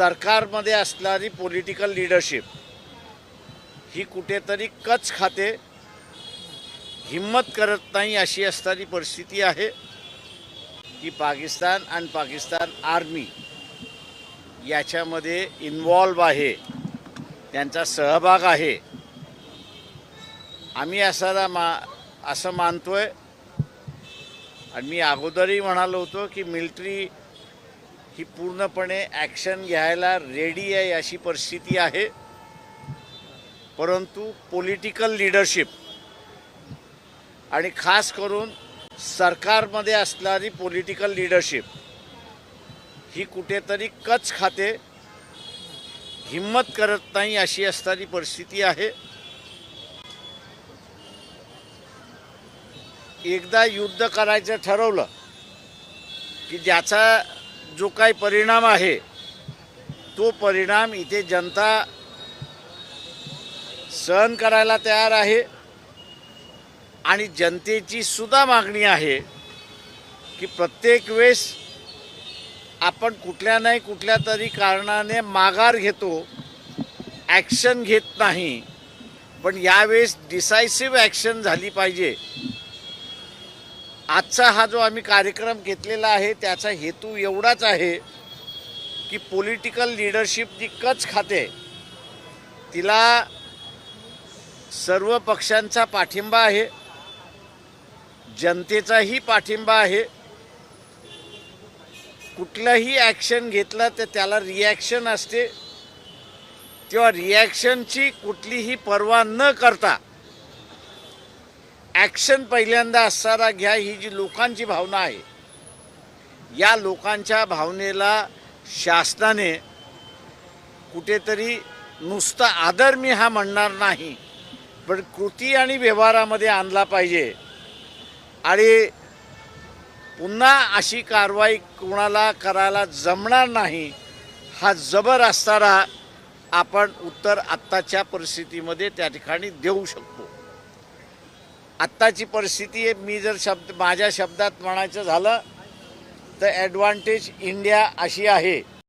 सरकारमध्ये असणारी political leadership ही कुठेतरी कच खाते हिंमत करत नाही अशी असणारी परिस्थिती आहे. की पाकिस्तान आणि पाकिस्तान आर्मी याच्यामध्ये इन्वॉल्व आहे. त्यांचा सहभाग आहे. आम्ही असाला मा असं मानतो आहे आणि मी अगोदरही म्हणालो होतो की मिलिटरी ही पूर्णपणे ॲक्शन घ्यायला रेडी आहे अशी परिस्थिती आहे. परंतु पॉलिटिकल लिडरशिप आणि खास करून सरकारमध्ये असणारी पॉलिटिकल लिडरशिप ही कुठेतरी कच खाते हिंमत करत नाही अशी असणारी परिस्थिती आहे. एकदा युद्ध करायचं ठरवलं की ज्याचा जो काही परिणाम आहे तो परिणाम इथे जनता सहन करायला तयार आहे आणि जनतेची सुद्धा मागणी आहे की प्रत्येक वेळेस आपण कुठल्या नाही कुठल्या तरी कारणाने माघार घेतो ॲक्शन घेत नाही पण यावेळेस डिसायसिव्ह ॲक्शन झाली पाहिजे. आजचा हा जो आम्ही कार्यक्रम घेतलेला आहे त्याचा हेतू एवढाच आहे की पॉलिटिकल लिडरशिप जी कच खाते तिला सर्व पक्षांचा पाठिंबा आहे जनतेचाही पाठिंबा आहे. कुठलंही ॲक्शन घेतलं तर त्याला रिॲक्शन असते. तेव्हा रिॲक्शनची कुठलीही पर्वा न करता ॲक्शन पहिल्यांदा असणारा घ्या ही जी लोकांची भावना आहे. या लोकांच्या भावनेला शासनाने कुठेतरी नुसता आदर मी हा म्हणणार नाही पण कृती आणि व्यवहारामध्ये आणला पाहिजे. आणि पुन्हा अशी कारवाई कोणाला करायला जमणार नाही हा जबर असणारा आपण उत्तर आत्ताच्या परिस्थितीमध्ये त्या ठिकाणी देऊ शकतो. आत्ताची परिस्थिती आहे मी जर शब्द माझ्या शब्दात म्हणायचं झालं तर ॲडव्हान्टेज इंडिया अशी आहे.